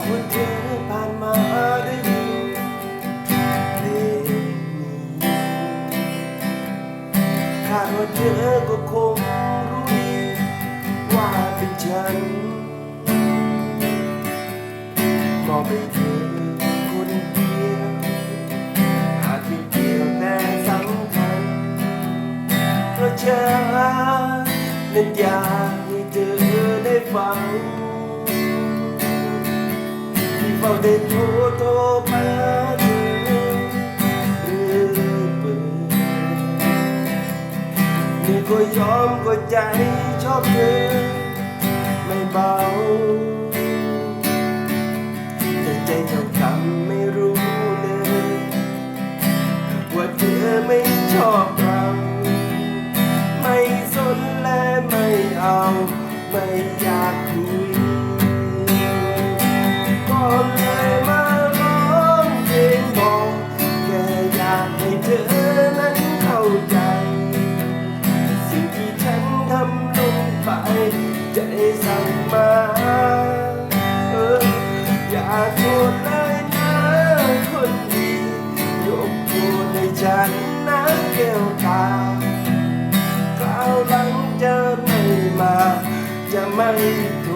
ากว่าเธอผ่านมาได้ยินเพลงนี้คาดว่าเธอก็คงรู้ดีว่าเป็นฉันมองไปเธอคนเดียวอาจไม่เกี่ยวแต่สำคัญเพราะฉันนั้นอยากให้เธอได้ฟัง เฝ้าได้โทรโทรมาเธอเรื่อยเปื่อยนี่ก็ยอมก็ใจชอบเธอไม่เบา แต่ใจเจ้ากรรมไม่รู้เลย ว่าเธอไม่ชอบเราไม่สนและไม่เอา ไม่อยาก จ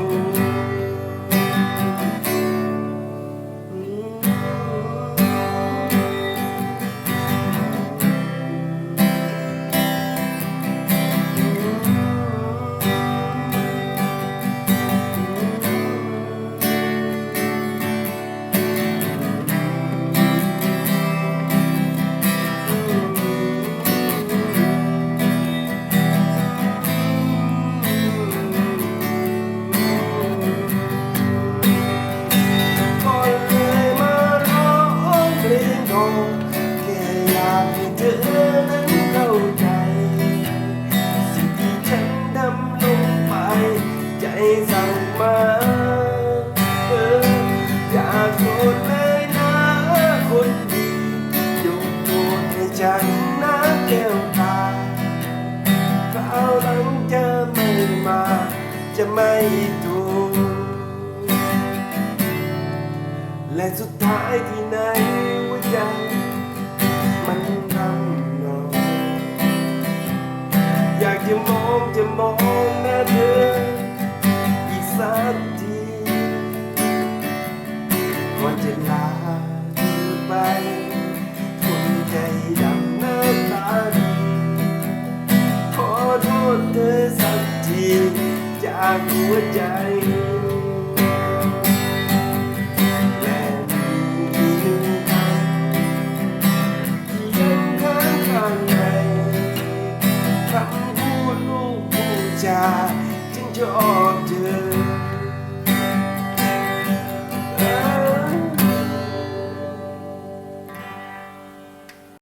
อนั้นเข้าใจสิ่งที่ฉันทำลงไป ใจสั่งมาเอออย่าโกรธเลยนะคนดียกโทษให้ฉันนะแก้วตาคราวหลังจะไม่มา จะไม่ถูและสุดท้ายที่ไหน ลาเธอไปคนใจดำหน้าตาดีขอโทษเธอสักทีจากหัวใจและมีหนึ่งคำที่ยังค้างข้างในคำพูดลูกผู้ชายฉันชอบเธอ